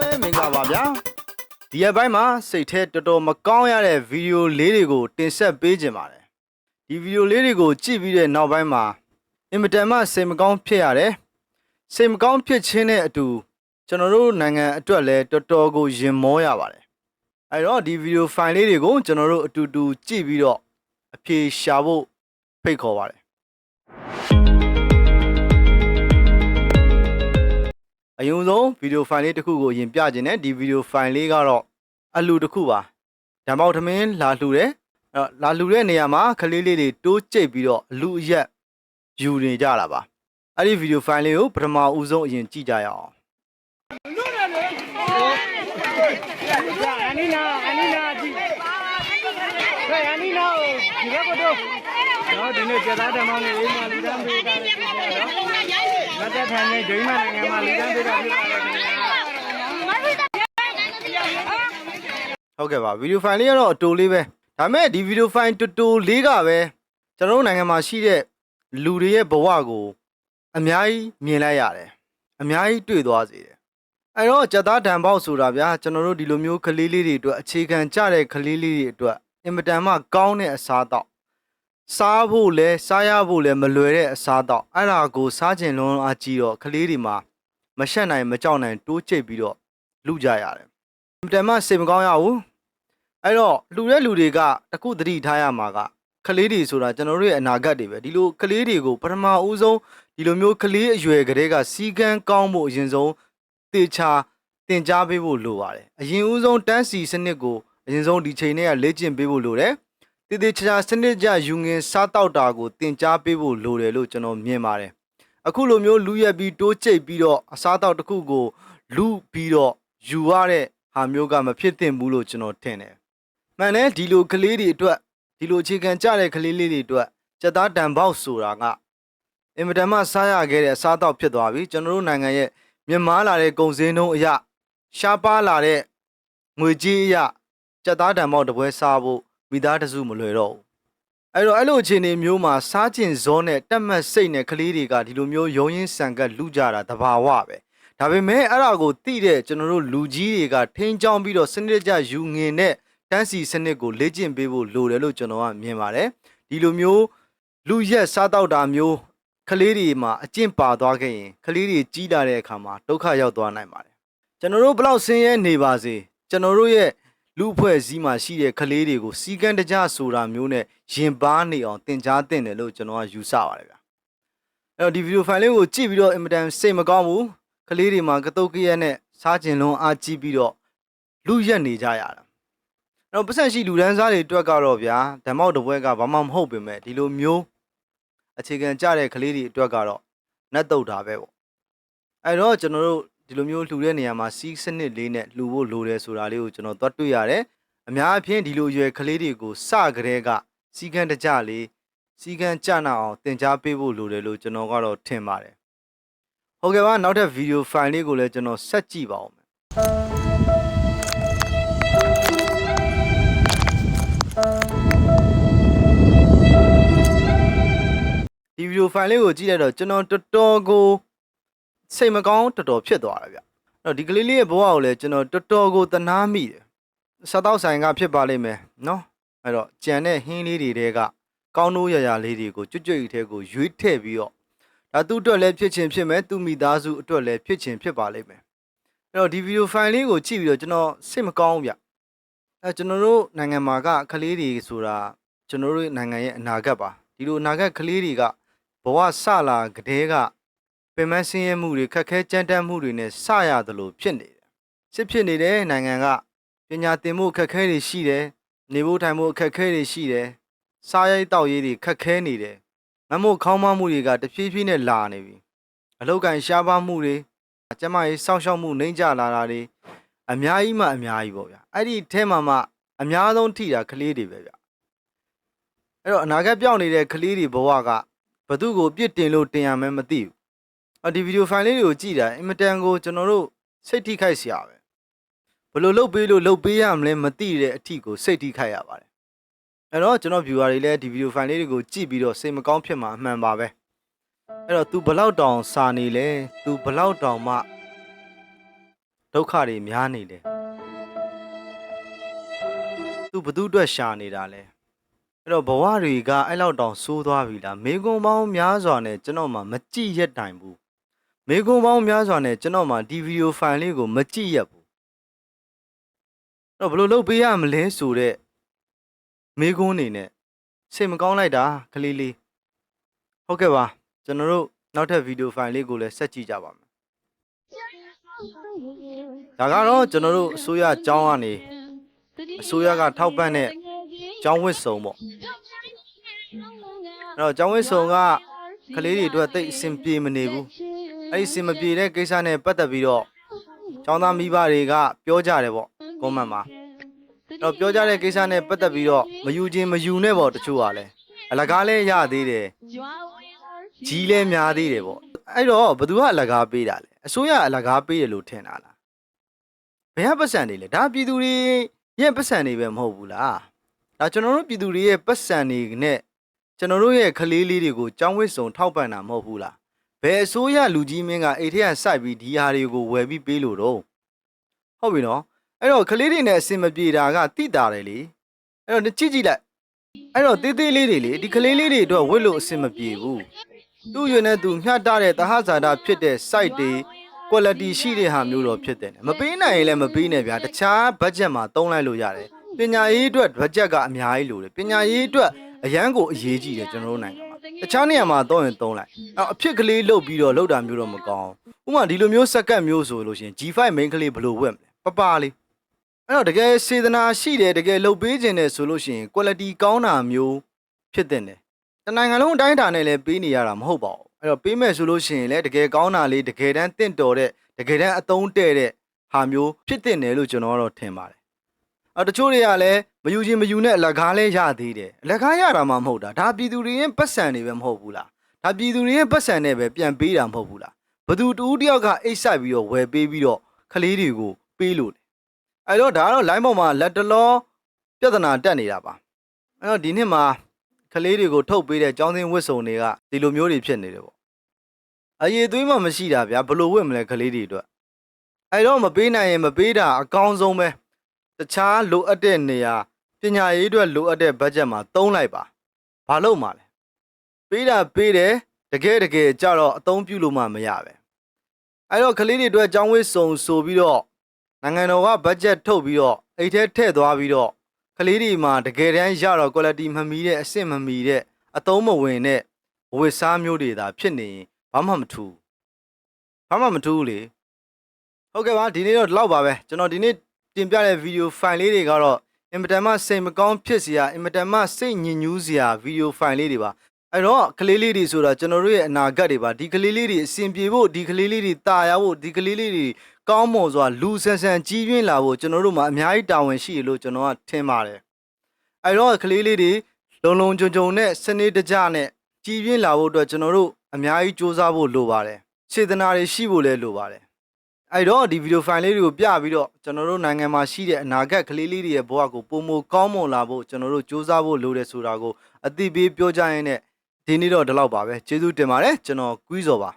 လုံးပဲမင်္ဂလာပါဗျာဒီရက်ပိုင်းမှာစိတ်ထဲတော်တော်မကောင်းရတဲ့ဗီဒီယိုလေးတွေကို တင်ဆက်ပေးခြင်းပါတယ်ဒီဗီဒီယိုလေးတွေကိုကြည့်ပြီးတဲ့နောက်ပိုင်းမှာအင်မတန်မှစိတ်မကောင်းဖြစ်ရတယ်စိတ်မကောင်းဖြစ်ခြင်းနဲ့အတူကျွန်တော်တို့နိုင်ငံအတွက်လည်းတော်တော်ကိုရင်မောရပါတယ်အဲတော့ဒီဗီဒီယိုဖိုင်လေးတွေကိုကျွန်တော်တို့အတူတူကြည့်ပြီးတော့အဖြေရှာဖို့ဖိတ်ခေါ်ပါတယ် အယုံဆုံးဗီဒီယိုဖိုင်လေးတစ်ခုကိုရင်ပြခြင်းနဲ့ဒီဗီဒီယိုဖိုင်လေးကတော့အလူတစ်ခုပါဓမ္မောက်ထမင်းလာလှူတယ်အဲ့တော့လာလှူတဲ့နေရာမှာကလေးလေးတွေတိုးကျိတ်ပြီးတော့အလူအရက်ယူနေကြတာပါအဲ့ဒီဗီဒီယိုဖိုင်လေးကိုပထမဦးဆုံးအရင်ကြည့်ကြရအောင်အနီနာအနီနာကြည့်ဟဲ့အနီနာကိုဒီဘက်ကတော့နော်ဒီနေ့ကျသားဓမ္မနဲ့အေးမာလူတန်းပေးတာလ ည်းပြပါတော့မတ်တက်ထိုင်နေဒိန်းမနိုင်ငံမှာလူတန်းပေးတာဖြစ်ပါတယ်ခင်ဗျာဟုတ်ကဲ့ပါဗီဒီယိုဖိုင်လေးကတော့အတူလေးပဲဒါပေမဲ့ဒီဗီဒီယိုဖိုင်တူတူလေးကပဲကျွန်တော်တို့နိုင်ငံမှာရှိတဲ့လူတွေရဲ့ဘဝကိုအများကြီးမြင်လိုက်ရတယ်အများကြီးတွေ့သွားစေတယ်အဲ့တော့ကြက်သားတံပေါက်ဆိုတာဗျာကျွန်တော်တို့ဒီလိုမျိုးကလေးလေးတွေအတွက်အခြေခံကြတဲ့ကလေးလေးတွေအတွက်အင်မတန်မှကောင်းတဲ့အစားတော့ စားဖို့လဲစားရဖို့လဲမလွယ်တဲ့အစားတော့အဲ့ဒါကိုစားကျင်လွန်းအားကြီးတော့ကလေးတွေမှာမရှက်နိုင်မကြောက်နိုင်တိုးကျိတ်ပြီးတော့လူကြရတယ်အင်မတန်မှစိတ်မကောင်းရဘူးအဲ့တော့လူတဲ့လူတွေကတခုသတိထားရမှာကကလေးတွေဆိုတာကျွန်တော်တို့ရဲ့အနာဂတ်တွေပဲဒီလိုကလေးတွေကိုပထမဦးဆုံးဒီလိုမျိုးကလေးအရွယ်ကလေးကစီကန်းကောင်းဖို့အရင်ဆုံးတေချာတင် जा ပေးဖို့လိုပါတယ်အရင်ဦးဆုံးတန်းစီစနစ်ကိုအရင်ဆုံးဒီချိန်နဲ့ကလေ့ကျင့်ပေးဖို့လိုတယ် တည်တည်ချာချာစနစ်ကြယူငင်စားတောက်တာကိုတင် जा ပေးဖို့လိုတယ်လို့ကျွန်တော်မြင်ပါတယ်အခုလိုမျိုးလူရက်ပြီးတိုးကျိတ်ပြီးတော့အစားတောက်တစ်ခုကိုလူပြီးတော့ယူရတဲ့ဟာမျိုးကမဖြစ်သင့်ဘူးလို့ကျွန်တော်ထင်တယ်မှန်တယ်ဒီလိုကလေးတွေအတွက်ဒီလိုအခြေခံကြတဲ့ကလေးလေးတွေအတွက်စက်သားတံပေါက်ဆိုတာကအင်မတန်မှစားရခဲ့တဲ့အစားတောက်ဖြစ်သွားပြီကျွန်တော်တို့နိုင်ငံရဲ့မြင့်မားလာတဲ့ကုန်စည်နှုန်းအရာရှားပါလာတဲ့ငွေကြေးအရာစက်သားတံပေါက်တစ်ပွဲစားဖို့ မိသားတစုမလွယ်တော့ဘူးအဲ့တော့အဲ့လိုအခြေအနေမျိုးမှာစားကျင်ဇောနဲ့တက်မတ်စိတ်နဲ့ကလေးတွေကဒီလိုမျိုးရုံရင်းဆန်ကပ်လူကြတာတဘာဝပဲဒါပေမဲ့အဲ့ဒါကိုသိတဲ့ကျွန်တော်တို့လူကြီးတွေကထိန်းချောင်းပြီးတော့စနစ်တကျယူငင်တဲ့တန်းစီစနစ်ကိုလေ့ကျင့်ပေးဖို့လိုတယ်လို့ကျွန်တော်ကမြင်ပါတယ်ဒီလိုမျိုးလူရက်စားတောက်တာမျိုးကလေးတွေမှာအကျင့်ပါသွားခဲ့ရင်ကလေးတွေကြီးလာတဲ့အခါမှာဒုက္ခရောက်သွားနိုင်ပါတယ်ကျွန်တော်တို့ဘလောက်ဆင်းရဲနေပါစေကျွန်တော်တို့ရဲ့ လူအဖွဲ့အစည်းမှာရှိတဲ့ကလေးတွေကိုစီကံတကြဆိုတာမျိုးနဲ့ရင်ပါနေအောင်တင် जा တင်တယ်လို့ကျွန်တော်ကယူဆပါတယ်ဗျာအဲ့တော့ဒီဗီဒီယိုဖိုင်လေးကိုကြည့်ပြီးတော့အင်မတန်စိတ်မကောင်းဘူးကလေးတွေမှာကတုတ်ကရက်နဲ့စားကျင်လုံးအားကြီးပြီးတော့လူရက်နေကြရတာအဲ့တော့ပတ်သက်ရှိလူဒန်းစားတွေအတွက်ကတော့ဗျာဓမ္မောက်တစ်ပွဲကဘာမှမဟုတ်ပေမဲ့ဒီလိုမျိုးအခြေခံကြတဲ့ကလေးတွေအတွက်ကတော့နတ်တုတ်တာပဲပေါ့အဲ့တော့ကျွန်တော်တို့ ဒီလိုမျိုးလှူတဲ့နေရာမှာစီးစနစ်လေးနဲ့လှူဖို့လိုတယ်ဆိုတာလေးကိုကျွန်တော်သွားတွေ့ရတယ်အများအပြားဒီလိုရွယ်ကလေးတွေကိုစကြတဲ့ကစီကံတကြလေးစီကံကြနာအောင်တင် जा ပေးဖို့လိုတယ်လို့ကျွန်တော်ကတော့ထင်ပါတယ်ဟုတ်ကဲ့ပါနောက်ထပ်ဗီဒီယိုဖိုင်လေးကိုလည်းကျွန်တော်ဆက်ကြည့်ပါဦးမယ်ဒီဗီဒီယိုဖိုင်လေးကိုကြည့်လိုက်တော့ကျွန်တော်တော်တော်ကို စိတ်မကောင်းတော်တော်ဖြစ်သွားတယ်ဗျအဲ့တော့ဒီကလေးလေးရဲ့ဘဝကိုလည်းကျွန်တော်တော်တော်ကိုတနာမိတယ်စားတော့ဆိုင်ကဖြစ်ပါလိမ့်မယ်နော်အဲ့တော့ကြံတဲ့ဟင်းလေးတွေတဲကကောင်းနိုးရရလေးတွေကိုကြွကြွဤထဲကိုရွေးထည့်ပြီးတော့ဒါသူ့အတွက်လည်းဖြစ်ချင်းဖြစ်မယ်သူ့မိသားစုအတွက်လည်းဖြစ်ချင်းဖြစ်ပါလိမ့်မယ်အဲ့တော့ဒီဗီဒီယိုဖိုင်လေးကိုကြည့်ပြီးတော့ကျွန်တော်စိတ်မကောင်းဘူးဗျအဲကျွန်တော်တို့နိုင်ငံမှာကကလေးတွေဆိုတာကျွန်တော်တို့နိုင်ငံရဲ့အနာဂတ်ပါဒီလိုအနာဂတ်ကလေးတွေကဘဝဆလာကတဲ့က ပင်မဆင်းရဲမှုတွေခက်ခဲကြမ်းတမ်းမှုတွေနဲ့စရတယ်လို့ဖြစ်နေတယ်စစ်ဖြစ်နေတဲ့နိုင်ငံကပညာသင်မှုအခက်ခဲတွေရှိတယ်နေဖို့ထိုင်ဖို့အခက်ခဲတွေရှိတယ်စားရိတ်တောက်ရေးတွေခက်ခဲနေတယ်မမို့ခေါင်းမမှုတွေကတဖြည်းဖြည်းနဲ့လာနေပြီအလောက်ကန်ရှားပါမှုတွေကျမကြီးစောင့်ရှောက်မှုနှိမ့်ကြလာတာတွေအများကြီးမှအများကြီးပေါ့ဗျာအဲ့ဒီအဲမှာမှအများဆုံးထိတာကလေးတွေပဲဗျအဲ့တော့အနာဂတ်ပြောင်းနေတဲ့ကလေးတွေဘဝကဘသူ့ကိုပြစ်တင်လို့တင်ရမယ်မသိဘူးအော် ဒီဗီဒီယိုဖိုင်လေးတွေကိုကြည့်တာအင်မတန်ကိုကျွန်တော်တို့စိတ်ထိခိုက်စရာပဲဘယ်လိုလုပ်ပေးလို့လုပ်ပေးရမလဲမသိတဲ့အထီကိုစိတ်ထိခိုက်ရပါတယ်အဲ့တော့ကျွန်တော် viewer တွေလည်းဒီဗီဒီယိုဖိုင်လေးတွေကိုကြည့်ပြီးတော့စိတ်မကောင်းဖြစ်မှာအမှန်ပါပဲအဲ့တော့ तू ဘလောက်တောင်စာနေလဲ तू ဘလောက်တောင်မှဒုက္ခတွေများနေတယ်သူဘသူအတွက်ရှာနေတာလဲအဲ့တော့ဘဝတွေကအဲ့လောက်တောင်ဆိုးသွားပြီလားမေကွန်ပေါင်းများစွာနဲ့ကျွန်တော်မှမကြည့်ရက်တိုင်ဘူး မေကွန်ပေါင်းများစွာနဲ့ကျွန်တော်မှဒီဗီဒီယိုဖိုင်လေးကိုမကြည့်ရက်ဘူးအဲ့တော့ဘယ်လိုလုပ်ပေးရမလဲဆိုတော့မေကွန်းနေနဲ့စိတ်မကောင်းလိုက်တာကလေးလေးဟုတ်ကဲ့ပါကျွန်တော်တို့နောက်ထပ်ဗီဒီယိုဖိုင်လေးကိုလည်းဆက်ကြည့်ကြပါမယ်ဒါကတော့ကျွန်တော်တို့အစိုးရအကြောင်းကနေအစိုးရကထောက်ပံ့တဲ့ကျောင်းဝစ်စုံပေါ့အဲ့တော့ကျောင်းဝစ်စုံကကလေးတွေအတွက်တိတ်အဆင်ပြေမနေဘူး အဲ့ဒီအဆင်မပြေတဲ့ကိစ္စနဲ့ပတ်သက်ပြီးတော့ကျောင်းသားမိဘတွေကပြောကြတယ်ပေါ့ကွန်မန့်မှာအဲ့တော့ပြောကြတဲ့ကိစ္စနဲ့ပတ်သက်ပြီးတော့မယူခြင်းမယူနဲ့ပေါ့တချို့ကလည်းအလကားလဲရသေးတယ်ကြီးလဲများသေးတယ်ပေါ့အဲ့တော့ဘသူကအလကားပေးတာလဲအစိုးရအလကားပေးတယ်လို့ထင်တာလားဘယ်ကပတ်စံနေလဲဒါပြည်သူတွေရဲ့ပတ်စံတွေပဲမဟုတ်ဘူးလားဒါကျွန်တော်တို့ပြည်သူတွေရဲ့ပတ်စံတွေနဲ့ကျွန်တော်တို့ရဲ့ကလေးလေးတွေကိုចောင်းဝစ်စုံထောက်ပံ့တာမဟုတ်ဘူးလား ဘယ်အစိုရလူကြီးမင်းကအိတ်ထက်ကစိုက်ပြီးဒီဟာတွေကိုဝယ်ပြီးပေးလို့တော့ဟုတ်ပြီနော်အဲ့တော့ကလေးတွေနဲ့အစင်မပြေတာကတိတာတယ်လေအဲ့တော့ကြည့်ကြည့်လိုက်အဲ့တော့သေးသေးလေးတွေလေဒီကလေးလေးတွေအတွက်ဝစ်လို့အစင်မပြေဘူးသူ့ရွယ်နဲ့သူမျှတတဲ့တဟဇာတာဖြစ်တဲ့ site တွေ quality ရှိတဲ့ဟာမျိုးတော့ဖြစ်တယ်မပေးနိုင်ရင်လည်းမပေးနဲ့ဗျာတခြား budget မှာသုံးလိုက်လို့ရတယ်ပညာရေးအတွက် budget ကအများကြီးလိုတယ်ပညာရေးအတွက်အရန်ကိုအရေးကြီးတယ်ကျွန်တော်တို့နိုင်ငံမှာ တခြားနေရာမှာသုံးရင်သုံးလိုက်အော်အဖြစ်ကလေးလုတ်ပြီးတော့လုတ်တာမျိုးတော့မကောင်းဥပမာဒီလိုမျိုးစက္ကန့်မျိုးဆိုလို့ရှိရင် G5 main ကလေးဘယ်လိုဝက်မလဲပပလေးအဲ့တော့တကယ်စေတနာရှိတယ်တကယ်လုတ်ပေးခြင်းတယ်ဆိုလို့ရှိရင် quality ကောင်းတာမျိုးဖြစ်တဲ့တယ်တနိုင်ငံလုံးအတိုင်းအတာနဲ့လည်းပေးနေရတာမဟုတ်ပါဘူးအဲ့တော့ပေးမယ်ဆိုလို့ရှိရင်လည်းတကယ်ကောင်းတာလေးတကယ်တမ်းတင့်တော်တဲ့တကယ်တမ်းအသုံးတဲ့တဲ့ဟာမျိုးဖြစ်တဲ့တယ်လို့ကျွန်တော်ကတော့ထင်ပါတယ် အဲ့တချို့တွေကလည်းမယူခြင်းမယူနဲ့အလကားလဲရသေးတယ်အလကားရတာမှမဟုတ်တာဒါပြည်သူတွေရဲ့ပတ်စံတွေပဲမဟုတ်ဘူးလားဒါပြည်သူတွေရဲ့ပတ်စံနဲ့ပဲပြန်ပေးတာမဟုတ်ဘူးလားဘသူတူတယောက်ကအိတ်ဆက်ပြီးတော့ဝယ်ပေးပြီးတော့ကလေးတွေကိုပေးလို့လေအဲ့တော့ဒါကတော့ line ပေါ်မှာလက်တလောပြဿနာတက်နေတာပါအဲ့တော့ဒီနှစ်မှာကလေးတွေကိုထုတ်ပေးတဲ့ចောင်းစင်းဝစ်စုံတွေကဒီလိုမျိုးတွေဖြစ်နေတယ်ပေါ့အရေးသွေးမှမရှိတာဗျာဘယ်လို့ဝစ်မလဲကလေးတွေအတွက်အဲ့တော့မပေးနိုင်ရင်မပေးတာအကောင်းဆုံးပဲ တခြားလိုအပ်တဲ့နေရာပညာရေးအတွက်လိုအပ်တဲ့ဘတ်ဂျက်မှာသုံးလိုက်ပါဘာလို့မှလဲပေးတာပေးတယ်တကယ်တကယ်ကြတော့အသုံးပြုလို့မှမရပဲအဲ့တော့ကလေးတွေအတွက်ចောင်းဝစ်စုံဆိုပြီးတော့နိုင်ငံတော်ကဘတ်ဂျက်ထုတ်ပြီးတော့အိတ်ထဲထည့်သွားပြီးတော့ကလေးတွေမှာတကယ်တမ်းရတော့ quality မမီတဲ့အဆင့်မမီတဲ့အသုံးမဝင်တဲ့ဝစ်စားမျိုးတွေသာဖြစ်နေရင်ဘာမှမထူးဘာမှမထူးဘူးလေဟုတ်ကဲ့ပါဒီနေ့တော့ဒီလောက်ပါပဲကျွန်တော်ဒီနေ့ တင်ပြတဲ့ဗီဒီယိုဖိုင်လေးတွေကတော့အင်မတန်မှစိတ်မကောင်းဖြစ်စရာအင်မတန်မှစိတ်ညစ်ညူးစရာဗီဒီယိုဖိုင်လေးတွေပါအဲ့တော့ကလေးလေးတွေဆိုတာကျွန်တော်တို့ရဲ့အနာဂတ်တွေပါဒီကလေးလေးတွေအဆင်ပြေဖို့ဒီကလေးလေးတွေတာယာဖို့ဒီကလေးလေးတွေကောင်းမွန်စွာလူဆန်ဆန်ကြီးပြင်းလာဖို့ကျွန်တော်တို့မှာအများကြီးတာဝန်ရှိတယ်လို့ကျွန်တော်ကထင်ပါတယ်အဲ့တော့ကလေးလေးတွေလုံလုံခြုံခြုံနဲ့စနစ်တကျနဲ့ကြီးပြင်းလာဖို့အတွက်ကျွန်တော်တို့အများကြီးစူးစမ်းဖို့လိုပါတယ်စေတနာတွေရှိဖို့လည်းလိုပါတယ် အဲ့တော့ဒီဗီဒီယိုဖိုင်လေးတွေကိုပြပြီးတော့ကျွန်တော်တို့နိုင်ငံမှာရှိတဲ့အနာဂတ်ကလေးလေးတွေရဲ့ဘဝကိုပုံမကောင်းမွန်လာဖို့ကျွန်တော်တို့စူးစမ်းဖို့လိုတယ်ဆိုတာကိုအသိပေးပြောကြရင်းနဲ့ဒီနေ့တော့ဒီလောက်ပါပဲကျေးဇူးတင်ပါတယ်ကျွန်တော်ကွီးစော်ပါ